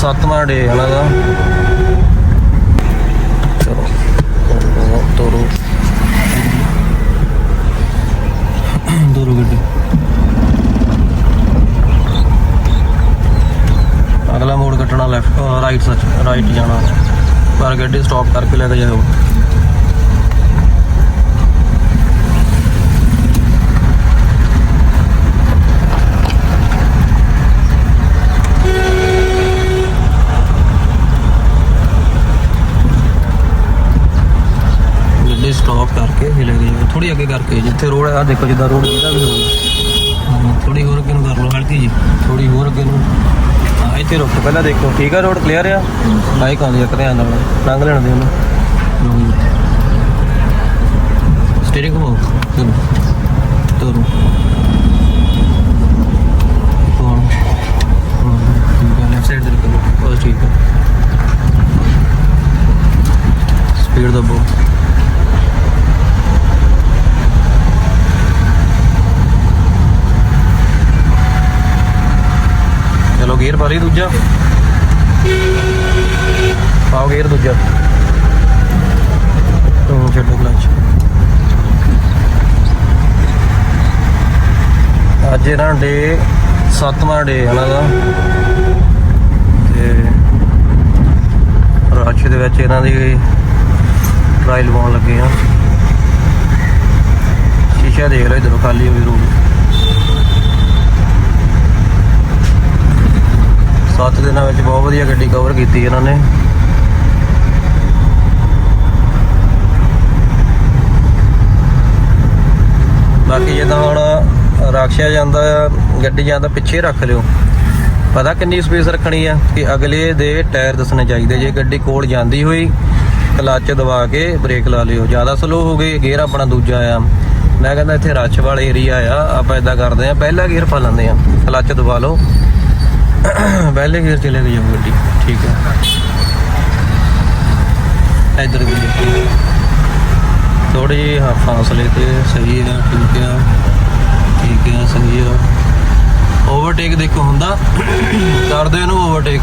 ਸੱਤਵਾਂ ਡੇ ਇਹਨਾਂ ਦਾ ਚਲੋ ਤੋਰੋ। ਤੋਰੋ ਗੱਡੀ। ਅਗਲਾ ਮੋੜ ਕੱਟਣਾ ਲੈਫਟ ਰਾਈਟ ਸੱਚ ਰਾਈਟ ਜਾਣਾ। ਪਰ ਗੱਡੀ ਸਟਾਪ ਕਰਕੇ ਲੈ ਕੇ ਜਾਓ ਗੱਡੀ ਸਟਾਪ ਕਰਕੇ ਹੀ ਲੈ ਕੇ ਜਾਓ ਥੋੜੀ ਜਿੱਥੇ ਰੋਡ ਆ ਦੇਖੋ ਜਿੱਦਾਂ ਰੋਡ ਜਿਹਦਾ ਵੀ ਹੋਊਗਾ ਥੋੜੀ ਹੋਰ ਅੱਗੇ ਨੂੰ ਕਰ ਲਓ, ਹਲਕੀ ਜੀ ਥੋੜੀ ਹੋਰ ਅੱਗੇ ਨੂੰ। ਹਾਂ, ਇੱਥੇ ਰੁਕੋ ਪਹਿਲਾਂ ਦੇਖੋ, ਠੀਕ ਆ ਰੋਡ ਕਲੀਅਰ ਆ? ਬਾਈਕ ਆਉਂਦੀ ਆ ਧਿਆਨ ਨਾਲ ਲੰਘ ਲੈਣ ਦੇ ਉਹਨੂੰ। ਸਟੀਅਰਿੰਗ ਘੁਮਾਓ, ਚਲੋ। ਤੋਰੋ ਸਾਈਡ ਤੇ ਰੁਕੋ ਬਸ ਠੀਕ ਆ। ਸਪੀਡ ਦਬੋ। ਚਲੋ ਦੂਜਾ। ਪਾਓ ਗੇਅਰ ਦੂਜਾ। ਤੂੰ ਛੱਡੋ ਕਲਚ ਅੱਜ ਇਹਨਾਂ ਡੇ ਸੱਤਵਾਂ ਡੇ ਇਹਨਾਂ ਦਾ ਤੇ ਰਾਸ਼ ਦੇ ਵਿੱਚ ਇਹਨਾਂ ਦੀ ਟਰਾਇਲ ਲਵਾਉਣ ਲੱਗੇ ਆ। ਸ਼ੀਸ਼ਾ ਦੇਖ ਲਓ ਇਧਰੋਂ, ਖਾਲੀ ਹੋਈ ਰੂਮ ਸੱਤ ਦਿਨਾਂ ਵਿੱਚ ਬਹੁਤ ਵਧੀਆ ਗੱਡੀ ਕਵਰ ਕੀਤੀ ਇਹਨਾਂ ਨੇ। ਬਾਕੀ ਜਿੱਦਾਂ ਹੁਣ ਰਾਖਿਆ ਜਾਂਦਾ, ਗੱਡੀ ਜਾਂਦਾ, ਪਿੱਛੇ ਰੱਖ ਲਿਓ। ਪਤਾ ਕਿੰਨੀ ਸਪੇਸ ਰੱਖਣੀ ਆ ਕਿ ਅਗਲੇ ਦੇ ਟਾਇਰ ਦੱਸਣੇ ਚਾਹੀਦੇ। ਜੇ ਗੱਡੀ ਕੋਲ ਜਾਂਦੀ ਹੋਈ ਕਲੱਚ ਦਬਾ ਕੇ ਬ੍ਰੇਕ ਲਾ ਲਿਓ। ਜ਼ਿਆਦਾ ਸਲੋ ਹੋ ਗਈ ਗੇਅਰ ਆਪਣਾ ਦੂਜਾ ਆ। ਮੈਂ ਕਹਿੰਦਾ ਇੱਥੇ ਰਸ਼ ਵਾਲਾ ਏਰੀਆ ਆ। ਆਪਾਂ ਇਦਾਂ ਕਰਦੇ ਆ, ਪਹਿਲਾ ਗੇਅਰ ਪਾ ਲੈਂਦੇ ਆ। ਕਲੱਚ ਦਬਾ ਲਓ। ਪਹਿਲੇ ਗੇਅਰ ਚਲੇ ਗਈ ਜਾਓ ਗੱਡੀ ਠੀਕ ਹੈ। ਇਧਰ ਵੀ ਥੋੜੀ ਜਿਹੀ ਹਾਂ ਫਾਸਲੇ ਤੇ ਸਹੀ ਹੈ ਠੀਕ ਹੈ। ਠੀਕ ਹੈ ਸਹੀ ਹੈ। ਓਵਰਟੇਕ ਦੇਖੋ ਹੁੰਦਾ ਕਰ ਦਿਓ ਇਹਨੂੰ ਓਵਰਟੇਕ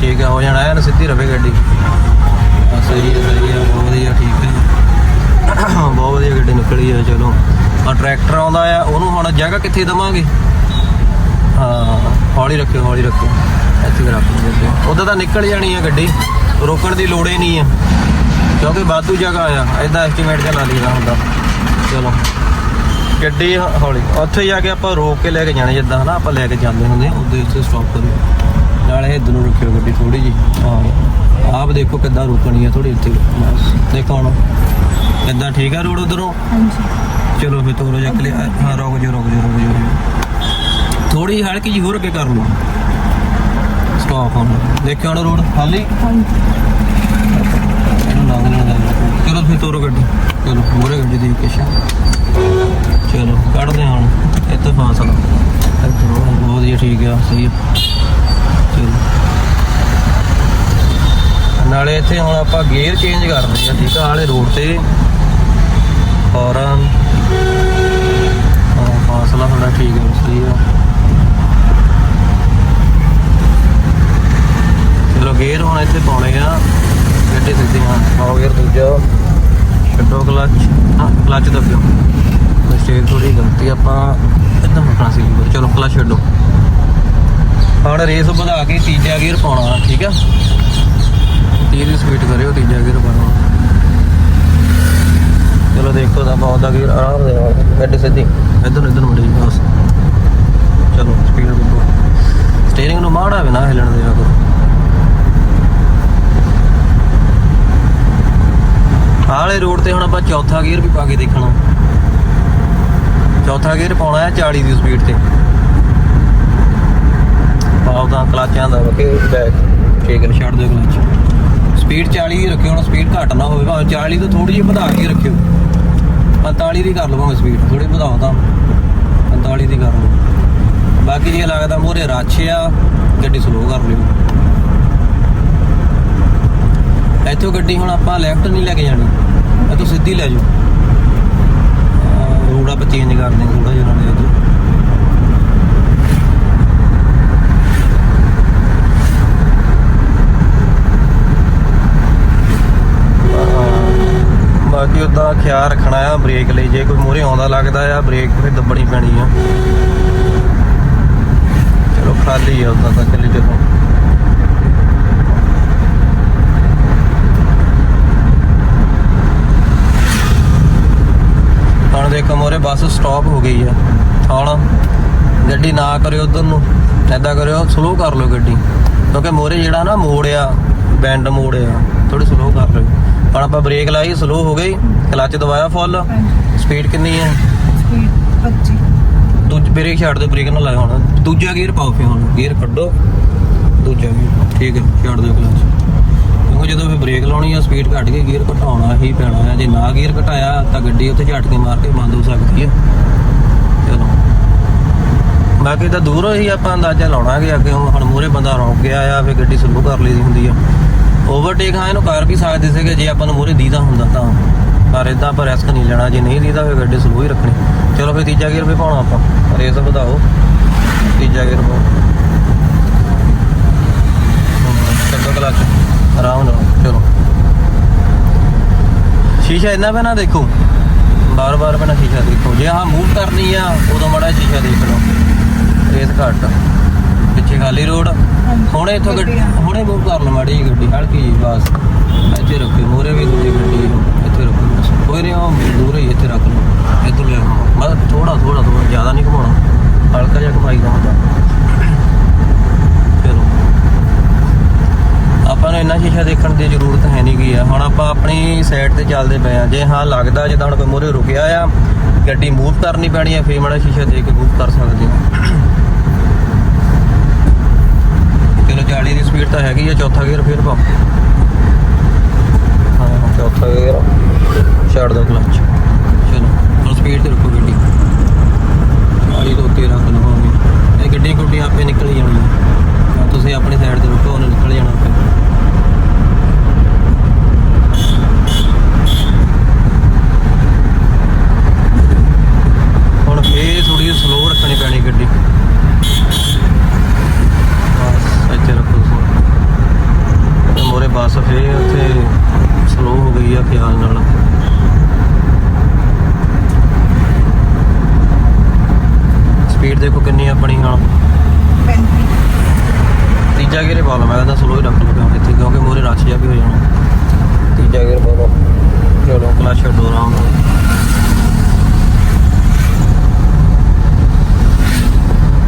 ਠੀਕ ਹੈ ਹੋ ਜਾਣਾ ਹੈ ਨਾ ਸਿੱਧੀ ਰਵੇ ਗੱਡੀ। ਸਹੀ ਹੈ ਸਹੀ ਹੈ ਬਹੁਤ ਵਧੀਆ ਠੀਕ ਹੈ। ਬਹੁਤ ਵਧੀਆ ਗੱਡੀ ਨਿਕਲੀ ਹੈ ਚਲੋ। ਆ ਟਰੈਕਟਰ ਆਉਂਦਾ ਆ ਉਹਨੂੰ ਹੁਣ ਜਗ੍ਹਾ ਕਿੱਥੇ ਦਵਾਂਗੇ? ਹਾਂ ਹੌਲੀ ਰੱਖਿਓ ਹੌਲੀ ਰੱਖਿਓ। ਇੱਥੇ ਰੱਖ ਲਓ ਉਦੋਂ ਤਾਂ ਨਿਕਲ ਜਾਣੀ ਆ ਗੱਡੀ। ਰੋਕਣ ਦੀ ਲੋੜ ਹੀ ਨਹੀਂ ਆ। ਕਿਉਂਕਿ ਵਾਧੂ ਜਗ੍ਹਾ ਆ। ਐਦਾਂ ਐਸਟੀਮੇਟ ਚ ਲਾ ਲਈਦਾ ਹੁੰਦਾ। ਚਲੋ। ਗੱਡੀ ਹੌਲੀ। ਉੱਥੇ ਜਾ ਕੇ ਆਪਾਂ ਰੋਕ ਕੇ ਲੈ ਕੇ ਜਾਣੇ ਜਿੱਦਾਂ ਹਨਾ ਆਪਾਂ ਲੈ ਕੇ ਜਾਂਦੇ ਹੁੰਦੇ ਉਹਦੇ ਉੱਤੇ ਸਟਾਪ ਕਰਿਓ ਨਾਲੇ ਇੱਧਰ ਨੂੰ ਰੱਖਿਓ ਗੱਡੀ ਥੋੜੀ ਜੀ ਹਾਂ। ਆਪ ਦੇਖੋ ਕਿੱਦਾਂ ਰੁਕਣੀ ਆ ਥੋੜੀ ਬਸ। ਦੇਖੋ ਹੁਣ। ਕਿੱਦਾਂ ਠੀਕ ਆ ਰੋਡ ਉਧਰੋਂ? ਹਾਂਜੀ। ਚਲੋ ਫਿਰ ਤੋਰੋ ਜਾ ਕੇ ਹਾਂ ਰੁਕ ਜਾਓ ਰੁਕ ਜਾਓ ਰੁਕ ਜਾਓ। ਥੋੜੀ ਹਲਕੀ ਜੀ ਹੋਰ ਅੱਗੇ ਕਰ ਲਓ। ਸਟਾਪ ਹੁਣ। ਦੇਖਿਓ ਹੁਣ ਰੋਡ, ਖਾਲੀ? ਇਹਨੂੰ ਲੰਘ ਲੈਣ ਦਾ ਚਲੋ ਫਿਰ ਤੋਰੋ ਗੱਡੀ। ਚਲੋ ਮੋਰੇ ਗੱਡੀ ਦੀ ਲੋਕੇਸ਼ਨ ਚਲੋ, ਕੱਢਦੇ ਹਾਂ ਹੁਣ। ਇੱਥੇ ਫਾਸਲਾ ਇੱਧਰ ਉਹ ਬਹੁਤ ਹੀ ਠੀਕ ਆ, ਸਹੀ ਚਲੋ। ਨਾਲੇ ਇੱਥੇ ਹੁਣ ਆਪਾਂ ਗੇਅਰ ਚੇਂਜ ਕਰਦੇ ਆ ਠੀਕ ਆ ਵਾਲੇ ਰੋਡ ਤੇ ਫੌਰਨ ਹਾਂ ਫਾਸਲਾ ਥੋੜਾ ਠੀਕ ਹੈ ਸਹੀ ਆ ਚਲੋ ਗੇਅਰ ਹੁਣ ਇੱਥੇ ਪਾਉਣੇ ਆ ਗੱਡੀ ਸਿੱਧੀ ਹਾਂ ਪਾਓ ਗੇਅਰ ਦੂਜਾ ਛੱਡੋ ਕਲਚ ਹਾਂ ਕਲਚ ਦੱਬਿਓ ਮਿਸਟੇਕ ਥੋੜੀ ਗਲਤੀ ਆਪਾਂ ਇੱਦਾਂ ਮੁੜਨਾ ਸੀ ਚਲੋ ਕਲਚ ਛੱਡੋ। ਹੁਣ ਰੇਸ ਵਧਾ ਕੇ ਤੀਜਾ ਗੇਅਰ ਪਾਉਣਾ, ਠੀਕ ਆ? ਤੀਜੀ ਸਪੀਡ ਕਰਿਓ, ਤੀਜਾ ਗੇਅਰ ਪਾਉਣਾ। ਚਲੋ, ਦੇਖੋ ਤਾਂ ਬਹੁਤ ਦਾ ਗੇਅਰ ਆਰਾਮ ਦੇ ਨਾਲ ਸਿੱਧੀ। ਇੱਧਰ ਨੂੰ ਇੱਧਰ ਨੂੰ ਮੁੜੀ ਬਸ। ਚਲੋ ਸਪੀਡ ਵਧੋ ਸਟੀਅਰਿੰਗ ਨੂੰ ਮਾੜਾ ਵੀ ਨਾ ਹਿਲਣ ਦੇ ਕਰੋ। ਆਲੇ ਰੋਡ ਤੇ ਹੁਣ ਆਪਾਂ ਚੌਥਾ ਗੇਅਰ ਵੀ ਪਾ ਕੇ ਦੇਖਣਾ ਚੌਥਾ ਗੇਅਰ ਪਾਉਣਾ ਹੈ 40 ਦੀ ਸਪੀਡ ਤੇ। ਪਾਉ ਤਾਂ ਕਲਚ ਆਂਦਾ ਕਿ ਬੈਕ ਠੀਕ ਛੱਡ ਦਿਓ ਕਲਚ। ਸਪੀਡ 40 ਦੀ ਰੱਖਿਓ, ਹੁਣ ਸਪੀਡ ਘੱਟ ਨਾ ਹੋਵੇ। ਭਾਵੇਂ 40 ਤੋਂ ਥੋੜੀ ਜਿਹੀ ਵਧਾ ਕੇ ਰੱਖਿਓ। 45 ਦੀ ਕਰ ਲਵਾਂਗੇ ਸਪੀਡ ਥੋੜੀ ਵਧਾਓ ਤਾਂ। 45 ਦੀ ਕਰ ਲਓ। ਬਾਕੀ ਜੇ ਲੱਗਦਾ ਮੋਰੇ ਰੱਛ ਆ, ਗੱਡੀ ਸਲੋ ਕਰ ਲਿਓ। ਇੱਥੋਂ ਗੱਡੀ ਹੁਣ ਆਪਾਂ ਲੈਫਟ ਨਹੀਂ ਲੈ ਕੇ ਜਾਣੀ। ਇੱਥੋਂ ਸਿੱਧੀ ਲੈ ਜਾਓ। ਰੋਡ ਆਪਾਂ ਚੇਂਜ ਕਰ ਦਿੰਦੇ ਥੋੜਾ ਜਿਹਾ ਨਾਲੇ ਅੱਜ ਬਾਕੀ ਉਦਾਂ ਖਿਆਲ ਰੱਖਣਾ ਆ ਬ੍ਰੇਕ ਲਈ। ਜੇ ਕੋਈ ਮੋਰੇ ਆਉਂਦਾ ਲੱਗਦਾ ਆ ਬ੍ਰੇਕ ਫਿਰ ਦੱਬਣੀ ਪੈਣੀ ਆ। ਚਲੋ ਖਾਲੀ ਆ ਉਦਾਂ ਤਾਂ ਚੱਲੀ ਚੱਲੋ। ਹੁਣ ਦੇਖੋ ਮੋਰੇ ਬੱਸ ਸਟਾਪ ਹੋ ਗਈ ਆ। ਹੁਣ ਗੱਡੀ ਨਾ ਕਰਿਓ ਉਧਰ ਨੂੰ। ਐਦਾਂ ਕਰਿਓ ਸਲੋ ਕਰ ਲਓ ਗੱਡੀ। ਕਿਉਂਕਿ ਮੋਰੇ ਜਿਹੜਾ ਨਾ ਮੋੜ ਆ ਬੈਂਡ ਮੋੜ ਆ ਥੋੜੀ ਸਲੋ ਕਰ ਲਓ। ਹੁਣ ਆਪਾਂ ਬ੍ਰੇਕ ਲਾਈ ਸਲੋ ਹੋ ਗਈ। ਕਲੱਚ ਦਬਾਇਆ ਫੁੱਲ ਸਪੀਡ ਕਿੰਨੀ ਹੈ ਸਪੀਡ 25 ਦੂਜੇ ਬ੍ਰੇਕ ਛੱਡ ਦਿਓ ਬ੍ਰੇਕ ਨਾ ਲਾਇਆ ਹੁਣ। ਦੂਜਾ ਗੀਅਰ ਪਾਓ ਫੇ ਹੁਣ। ਗੀਅਰ ਕੱਢੋ। ਦੂਜਾ ਗੀਅਰ ਠੀਕ ਹੈ ਛੱਡ ਦਿਓ ਕਲੱਚ ਕਿਉਂਕਿ ਜਦੋਂ ਫੇ ਬ੍ਰੇਕ ਲਾਉਣੀ ਆ ਸਪੀਡ ਘੱਟ ਕੇ ਗੀਅਰ ਘਟਾਉਣਾ ਹੀ ਪੈਣਾ ਹੈ। ਜੇ ਨਾ ਗੀਅਰ ਘਟਾਇਆ, ਤਾਂ ਗੱਡੀ ਉੱਥੇ ਉੱਤੇ ਝਟਕੇ ਮਾਰ ਕੇ ਬੰਦ ਹੋ ਸਕਦੀ ਹੈ। ਚਲੋ। ਬਾਕੀ ਤਾਂ ਦੂਰੋਂ ਹੀ ਆਪਾਂ ਅੰਦਾਜ਼ਾ ਲਾਉਣਾ ਕਿ ਅੱਗੇ ਹੁਣ ਮੂਰੇ ਬੰਦਾ ਰੁਕ ਗਿਆ ਆ ਫੇ ਗੱਡੀ ਸਲੋ ਕਰ ਲਈਦੀ ਹੁੰਦੀ ਆ। ਓਵਰਟੇਕ ਹਾਂ, ਇਹਨੂੰ ਕਰ ਵੀ ਸਕਦੇ ਸੀਗੇ। ਜੇ ਆਪਾਂ ਨੂੰ ਮੂਰੇ ਦੀਦਾ ਹੁੰਦਾ ਤਾਂ। ਪਰ ਇਦਾਂ ਆਪਾਂ ਰਿਸਕ ਨਹੀਂ ਲੈਣਾ। ਜੇ ਨਹੀਂ ਦੀਦਾ ਫੇ ਗੱਡੀ ਸਲੋ ਹੀ ਰੱਖਣੀ। ਚਲੋ ਫੇ ਤੀਜਾ ਗੇਅਰ ਵੀ ਪਾਉਣਾ ਆਪਾਂ। ਰੇਸ ਵਧਾਓ। ਤੀਜਾ ਗੇਅਰ ਪਾਓ ਚੱਲੋ ਕਲੱਚ ਆਰਾਮ ਨਾਲ ਚਲੋ ਸ਼ੀਸ਼ਾ ਇੰਨਾ ਪੈ ਨਾ ਦੇਖੋ। ਬਾਰ ਬਾਰ ਪਹਿਲਾਂ ਸ਼ੀਸ਼ਾ ਦੇਖੋ। ਜੇ ਆਹ ਮੂਵ ਕਰਨੀ ਆ ਉਦੋਂ ਮੜਾ ਸ਼ੀਸ਼ਾ ਦੇਖ ਲਓ। ਰੇਸ ਘੱਟ। ਪਿੱਛੇ ਖਾਲੀ ਰੋਡ। ਹੁਣੇ ਇੱਥੋਂ ਗੱਡੀ। ਹੁਣੇ ਮੂਵ ਕਰ ਲਓ ਮਾੜੀ ਗੱਡੀ। ਹਲਕੀ ਜਿਹੀ ਬਸ। ਇੱਥੇ ਰੱਖੋ ਮੋਰੇ ਵੀ ਦੂਜੀ ਗੱਡੀ ਇੱਥੇ ਰੱਖੋ ਕੋਈ ਨਹੀਂ ਉਹ ਦੂਰ ਹੀ ਇੱਥੇ ਰੱਖ ਲਓ। ਇੱਧਰ ਲੈ ਆਓ। ਬਸ ਥੋੜਾ ਥੋੜਾ ਥੋੜਾ ਜ਼ਿਆਦਾ ਨਹੀਂ ਘੁਮਾਉਣਾ। ਹਲਕਾ ਜਿਹਾ ਘੁਮਾਈ ਦਾ ਹੁੰਦਾ ਚਲੋ। ਆਪਾਂ ਨੂੰ ਇੰਨਾ ਸ਼ੀਸ਼ਾ ਦੇਖਣ ਦੀ ਜ਼ਰੂਰਤ ਹੈ ਨਹੀਂ ਆ। ਹੁਣ ਆਪਾਂ ਆਪਣੀ ਸਾਈਡ ਤੇ ਚੱਲਦੇ ਪਏ ਆ। ਜੇ ਹਾਂ ਲੱਗਦਾ ਜਿੱਦਾਂ ਹੁਣ ਕੋਈ ਮੂਹਰੇ ਰੁਕਿਆ ਆ, ਗੱਡੀ ਮੂਵ ਕਰਨੀ ਪੈਣੀ ਆ, ਫੇਰ ਮਾੜਾ ਸ਼ੀਸ਼ਾ ਦੇ ਕੇ ਮੂਵ ਕਰ ਸਕਦੇ ਆ। ਚਲੋ 40 ਦੀ ਸਪੀਡ ਤਾਂ ਹੈਗੀ ਆ, ਚੌਥਾ ਗੇਅਰ ਫੇਰ ਪਾਓ। ਹਾਂ ਚੌਥਾ ਗੇਅਰ ਛੱਡ ਦੋ ਕਲਚ ਚਲੋ, ਹੁਣ ਸਪੀਡ ਤੇ ਰੱਖੋ ਗੱਡੀ। 40 ਤੋਂ ਉੱਤੇ ਰੱਖ ਲਵਾਂਗੇ ਇਹ ਗੱਡੀ ਗੁੱਡੀ ਆਪੇ ਨਿਕਲ ਹੀ ਜਾਣੀ ਤੁਸੀਂ ਆਪਣੀ ਸਾਈਡ ਤੇ ਰੁਕੋ ਉਹਨੇ ਨਿਕਲ ਜਾਣਾ ਆਪੇ ਹੁਣ ਫੇਰ ਥੋੜੀ ਸਲੋ ਰੱਖਣੀ ਪੈਣੀ ਗੱਡੀ ਬਸ ਇੱਥੇ ਰੱਖੋ ਤੁਸੀਂ ਮੋਰੇ ਬੱਸ ਫੇਰ ਉੱਥੇ ਸਲੋ ਹੋ ਗਈ ਆ ਖਿਆਲ ਨਾਲ ਸਪੀਡ ਦੇਖੋ ਕਿੰਨੀ ਆ ਆਪਣੀ ਹੁਣ 35 ਤੀਜਾ ਗੇਅਰ ਪਾ ਲਓ ਮੈਂ ਕਹਿੰਦਾ ਸਲੋ ਹੀ ਰੱਖ ਕਿਉਂਕਿ ਇੱਥੇ ਕਿਉਂਕਿ ਮੋਰੇ ਰਸ਼ ਜਿਹਾ ਵੀ ਹੋ ਜਾਣਾ। ਤੀਜਾ ਗੇਅਰ ਪਾ ਲਓ ਚਲੋ ਕਲਚ ਛੱਡੋ ਆਰਾਮ ਨਾਲ।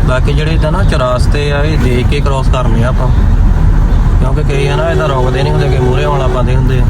ਬਾਕੀ ਜਿਹੜੇ ਤਾਂ ਨਾ ਚਰਾਸਤੇ ਆ ਇਹ ਦੇਖ ਕੇ ਕ੍ਰਾਸ ਕਰਨੇ ਆ ਆਪਾਂ। ਕਿਉਂਕਿ ਕਈ ਆ ਨਾ ਇਹਦਾ ਰੋਕਦੇ ਨਹੀਂ ਹੁੰਦੇ ਕਿ ਮੂਰੇ ਵਾਲਾ ਪਾਉਂਦੇ ਹੁੰਦੇ ਆ।